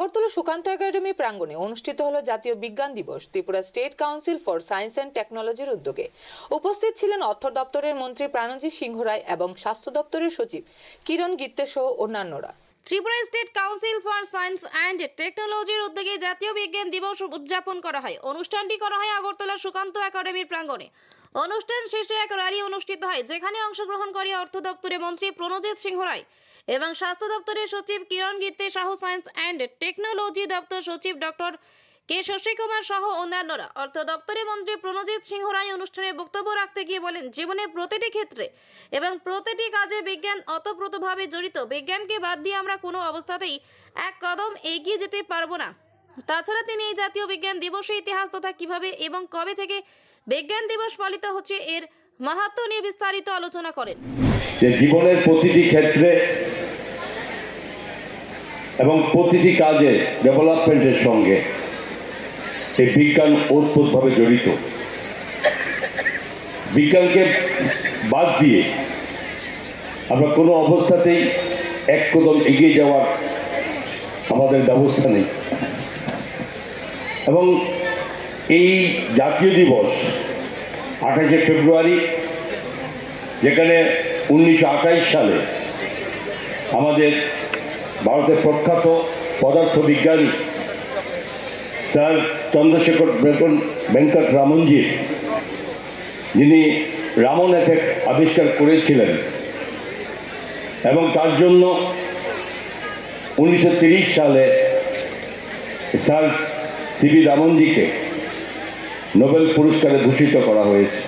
Agartala Sukanta academy প্রাঙ্গণে অনুষ্ঠিত হলো জাতীয় বিজ্ঞান দিবস, Tripura state council for science and টেকনোলজির উদ্যোগে। উপস্থিত ছিলেন অর্থ দপ্তরের মন্ত্রী প্রাণজিৎ সিংহ রায় এবং স্বাস্থ্য দপ্তরের সচিব কিরণ গিত্তে সহ অন্যান্যরা। Tripura state council for science and টেকনোলজির উদ্যোগে জাতীয় বিজ্ঞান দিবস উদযাপন করা হয়। অনুষ্ঠানটি করা হয় আগরতলা সুকান্ত একাডেমির প্রাঙ্গণে। অনুষ্ঠান শেষে এক র্যালি অনুষ্ঠিত হয়, যেখানে অংশগ্রহণ করে অর্থ দপ্তরের মন্ত্রী প্রণজিৎ সিংহ রায় এবং স্বাস্থ্য দপ্তরের সচিব কিরণ গীতে সাহু সায়েন্স অ্যান্ড টেকনোলজি দপ্তর সচিব ডক্টর কে শশী কুমার সহ অন্যান্যরা? অর্থ দপ্তরের মন্ত্রী প্রণজিৎ সিংহ রায় অনুষ্ঠানে বক্তব্য রাখতে গিয়ে বলেন, জীবনে প্রতিটি ক্ষেত্রে এবং প্রতিটি কাজে বিজ্ঞান অতপ্রতভাবে জড়িত। বিজ্ঞানকে বাদ দিয়ে আমরা কোনো অবস্থাতেই এক কদম এগিয়ে যেতে পারব না। তাছাড়া তিনি এই জাতীয় বিজ্ঞান দিবসের ইতিহাস তথা কীভাবে এবং কবে থেকে বিজ্ঞান দিবস পালিত হচ্ছে এর মাহাত্ম্য নিয়ে বিস্তারিত আলোচনা করেন। জীবনের প্রতিটি ক্ষেত্রে এবং প্রতিটি কাজে ডেভেলপমেন্টের সঙ্গে এই বিজ্ঞান ওতপ্রোতভাবে জড়িত। বিজ্ঞানকে বাদ দিয়ে আমরা কোনো অবস্থাতেই এক কদম এগিয়ে যাওয়ার আমাদের ব্যবস্থা নেই। এবং এই জাতীয় দিবস আঠাশে ফেব্রুয়ারি, যেখানে উনিশশো সালে আমাদের ভারতের প্রখ্যাত পদার্থবিজ্ঞানী স্যার চন্দ্রশেখর বেতন ভেঙ্কট রামনজি, যিনি রামন এফেক্ট আবিষ্কার করেছিলেন, এবং তার জন্য উনিশশো সালে স্যার সিবি রামনজিকে নোবেল পুরস্কারে ভূষিত করা হয়েছে।